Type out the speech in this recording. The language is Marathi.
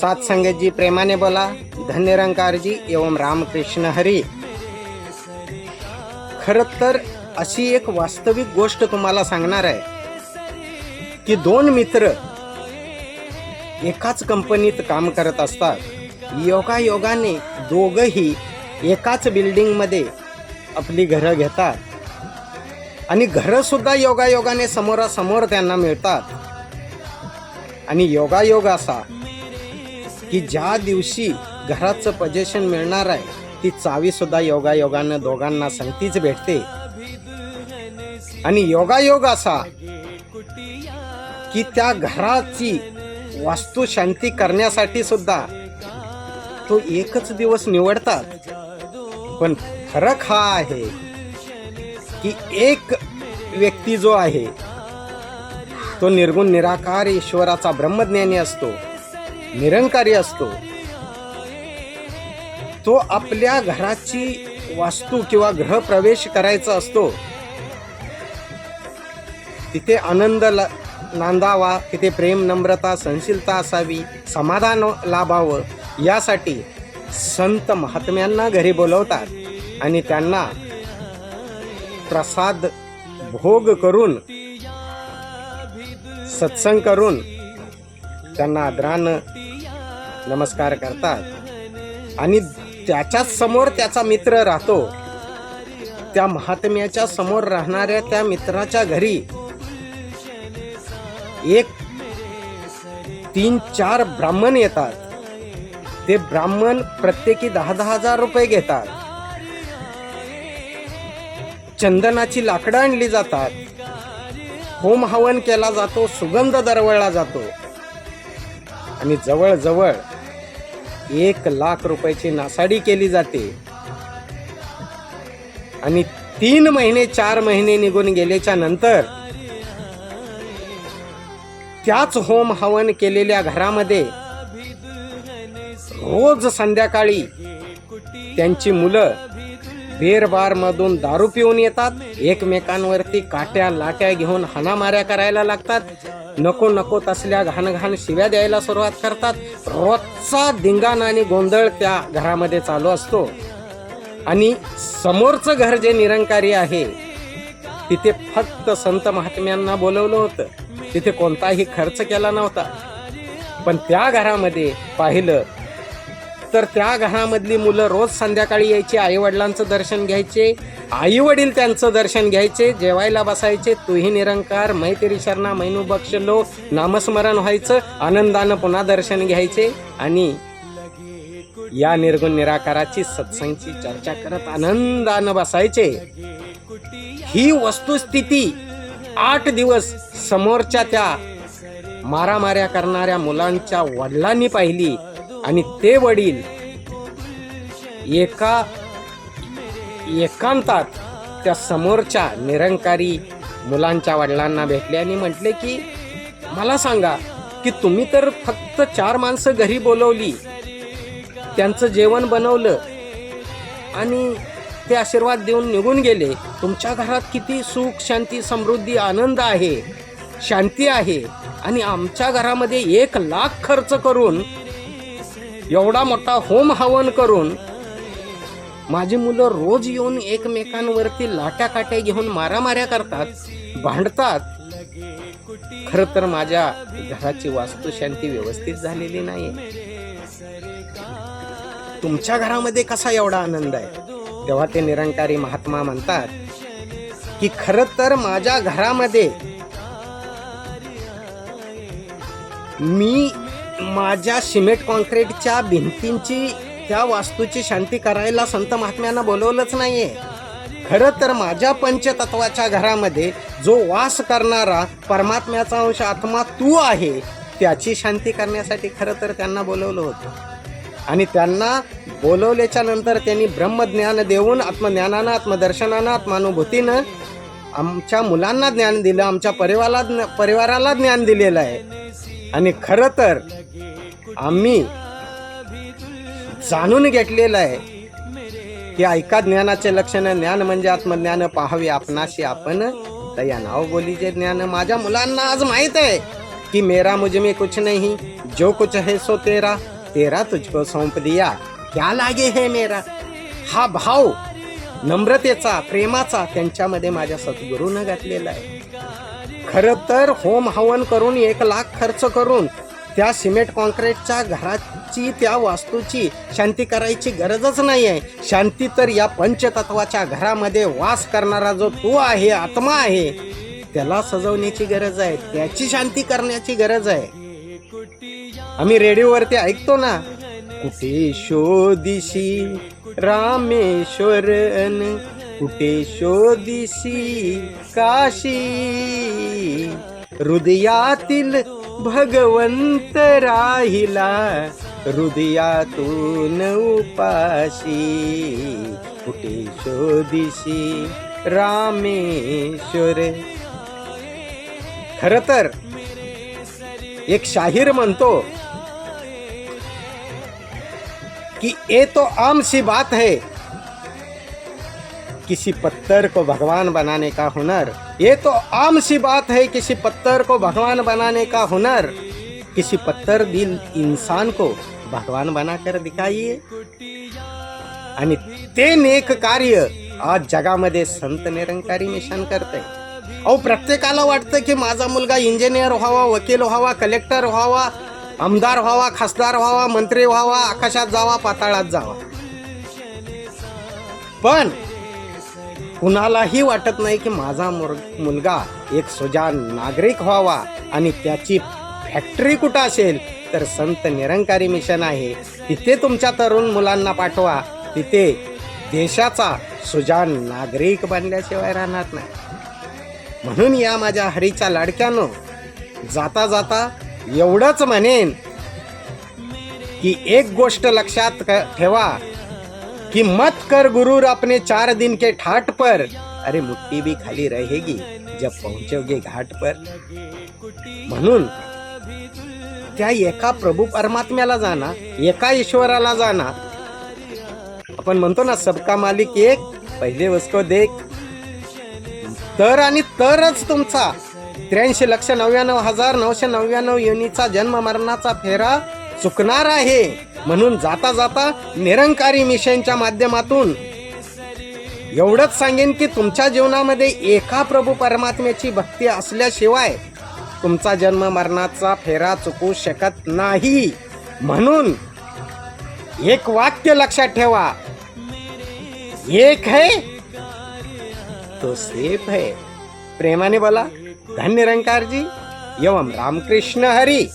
सात संगत जी प्रेमाने बोला धन्य रंकारजी एवं रामकृष्ण हरी. खर तर अशी एक वास्तविक गोष्ट तुम्हाला सांगणार आहे की दोन मित्र एकाच कंपनीत काम करत असतात. योगा योगाने दोघही एकाच बिल्डिंगमध्ये आपली घरं घेतात. आणि घरंसुद्धा योगायोगाने समोरासमोर त्यांना मिळतात. आणि योगायोग असा की ज्या दिवशी घराचं पजेशन मिळणार आहे ती चावी सुद्धा योगायोगानं दोघांना संगतीच भेटते. आणि योगायोग असा की त्या घराची वास्तू शांती करण्यासाठी सुद्धा तो एकच दिवस निवडतात. पण फरक हा आहे की एक व्यक्ती जो आहे तो निर्गुण निराकार ईश्वराचा ब्रह्मज्ञानी असतो. निरंकारी असतो. तो आपल्या घराची वास्तू किंवा गृहप्रवेश करायचा असतो. तिथे आनंद ल नांदावा तिथे प्रेम नम्रता सहनशीलता असावी समाधान लाभावं यासाठी संत महात्म्यांना घरी बोलवतात आणि त्यांना प्रसाद भोग करून सत्संग करून त्यांना आदरानं नमस्कार करतात. आणि त्याच्याच समोर त्याचा मित्र राहतो. त्या महात्म्याच्या समोर राहणाऱ्या त्या मित्राच्या घरी एक तीन चार ब्राह्मण येतात. ते ब्राह्मण प्रत्येकी दहा दहा हजार रुपये घेतात. चंदनाची लाकडं आणली जातात. होम हवन केला जातो सुगंध दरवळला जातो. आणि जवळजवळ एक लाख रुपयाची नासाडी केली जाते. आणि तीन महिने चार महिने निघून गेल्याच्यानंतर त्याच होम हवन केलेल्या घरामध्ये रोज संध्याकाळी त्यांची मुलं बेरबार मधून दारू पिऊन येतात. एकमेकांवरती काट्या लाट्या घेऊन हाणामाऱ्या करायला लागतात. नको नको तसल्या घाणघाण शिव्या द्यायला सुरुवात करतात. रोजचा दिंगाण आणि गोंधळ त्या घरामध्ये चालू असतो. आणि समोरचं घर जे निरंकारी आहे तिथे फक्त संत महात्म्यांना बोलवलं होतं. तिथे कोणताही खर्च केला नव्हता. पण त्या घरामध्ये पाहिलं तर त्या घरामधली मुलं रोज संध्याकाळी यायची आई वडिलांचं दर्शन घ्यायचे आई वडील त्यांचं दर्शन घ्यायचे जेवायला बसायचे तुही निरंकार मैत्री शरणा मैनू बक्षलो नामस्मरण व्हायचं आनंदानं पुन्हा दर्शन घ्यायचे आणि या निर्गुण निराकाराची सत्संगची चर्चा करत आनंदानं बसायचे. ही वस्तुस्थिती आठ दिवस समोरच्या त्या मारामाऱ्या करणाऱ्या मुलांच्या वडिलांनी पाहिली. आणि ते वडील एका एकांतात त्या समोरच्या निरंकारी मुलांच्या वडिलांना भेटले आणि म्हटले की मला सांगा की तुम्ही तर फक्त चार माणसं घरी बोलवली. त्यांचं जेवण बनवलं आणि ते आशीर्वाद देऊन निघून गेले. तुमच्या घरात किती सुख शांती समृद्धी आनंद आहे शांती आहे आणि आमच्या घरामध्ये एक लाख खर्च करून एवढा मोठा होम हवन करून माझी मुलं रोज येऊन एकमेकांवरती लाट्या काट्या घेऊन मारामाऱ्या करतात भांडतात. खर तर माझ्या घराची वास्तुशांती व्यवस्थित झालेली नाही तुमच्या घरामध्ये कसा एवढा आनंद आहे? तेव्हा ते निरंकारी महात्मा म्हणतात की खर तर माझ्या घरामध्ये मी माझ्या सिमेंट कॉन्क्रीटच्या भिंतींची त्या वास्तूची शांती करायला संत महात्म्यांना बोलवलंच आहे खरं तर माझ्या पंचतत्वाच्या घरामध्ये जो वास करणारा परमात्म्याचा अंश आत्मा तू आहे त्याची शांती करण्यासाठी खरं तर त्यांना बोलवलं होतं. आणि त्यांना बोलवल्याच्या नंतर त्यांनी ब्रह्मज्ञान देऊन आत्मज्ञानानं आत्मदर्शनानं आत्मानुभूतीनं आमच्या मुलांना ज्ञान दिलं आमच्या परिवाराला परिवाराला ज्ञान दिलेलं आहे. आणि खरं तर आम्ही जाणून घेतलेलं आहे की ऐका ज्ञानाचे लक्षण ज्ञान म्हणजे आत्मज्ञान पाहावे आपणाशी आपण. तर या नाव बोलीचे ज्ञान. माझ्या मुलांना आज माहीत आहे की मेरा मुझ में कुछ नहीं जो कुछ है सो तेरा तेरा तुझको सौंप दिया. क्या लागे हे मेरा? हा भाव नम्रतेचा प्रेमाचा त्यांच्यामध्ये माझ्या सद्गुरूनं घातलेला आहे. खरं तर होम हवन करून एक लाख खर्च करून त्या सिमेंट कॉन्क्रीटच्या घराची त्या वास्तूची शांती करायची गरजच नाही आहे शांती तर या पंचतत्वाच्या घरामध्ये वास करणारा जो तू आहे आत्मा आहे त्याला सजवण्याची गरज आहे त्याची शांती करण्याची गरज आहे. आम्ही रेडिओवरती ऐकतो ना कुठे शोधिशी रामेश्वरन कुठे शोधिशी काशी हृदयातील भगवंत राहिला हृदयातून उपाशी कुठे शोधिशी रामेश्वर। खर तर, एक शाहीर म्हणतो कि ये तो आम सी बात है किसी पत्थर को भगवान बनाने का हुनर। ये तो आम सी बात है किसी पत्थर को भगवान बनाने का हुनर। किसी पत्थर दिल इंसान को भगवान बनाकर दिखाइए। आणि ते नेक कार्य आज जगामध्ये संत निरंकारी मिशन करते अहो प्रत्येकाला वाटतं की माझा मुलगा इंजिनियर व्हावा वकील व्हावा कलेक्टर व्हावा आमदार व्हावा खासदार व्हावा मंत्री व्हावा आकाशात जावा पाताळात जावा. पण कुणालाही वाटत नाही की माझा मुलगा एक सुजान नागरिक व्हावा आणि त्याची फॅक्टरी कुठं असेल? तर संत निरंकारी मिशन आहे. तिथे तुमच्या तरुण मुलांना पाठवा. तिथे देशाचा सुजान नागरिक बनल्याशिवाय राहणार नाही. म्हणून या माझ्या हरीच्या लाडक्यानं जाता जाता एवढंच म्हणेन की एक गोष्ट लक्षात क- ठेवा. कि मत कर गुरूर अपने चार दिन के ठाट पर। अरे मुट्ठी भी खाली रहेगी जब पहुंचोगे घाट पर। म्हणून त्या एका प्रभू परमात्म्याला जाना एका ईश्वराला जाना? आपण म्हणतो ना सबका मालिक एक पहिले उसको देख। तर आणि तरच तुमचा। त्र्याऐंशी लक्ष नव्याण्णव हजार नऊशे नव्याण्णव युनिचा जन्म मरणाचा फेरा चुकणार आहे। म्हणून जाता जाता निरंकारी मिशनच्या माध्यमातून एवढंच सांगेन की तुमच्या जीवनामध्ये एका प्रभू परमात्म्याची भक्ती असल्याशिवाय तुमचा जन्म मरणाचा फेरा चुकू शकत नाही. म्हणून एक वाक्य लक्षात ठेवा. एक है तो सेफ है. प्रेमाने बोला धन्य निरंकार जी एवं रामकृष्ण हरी.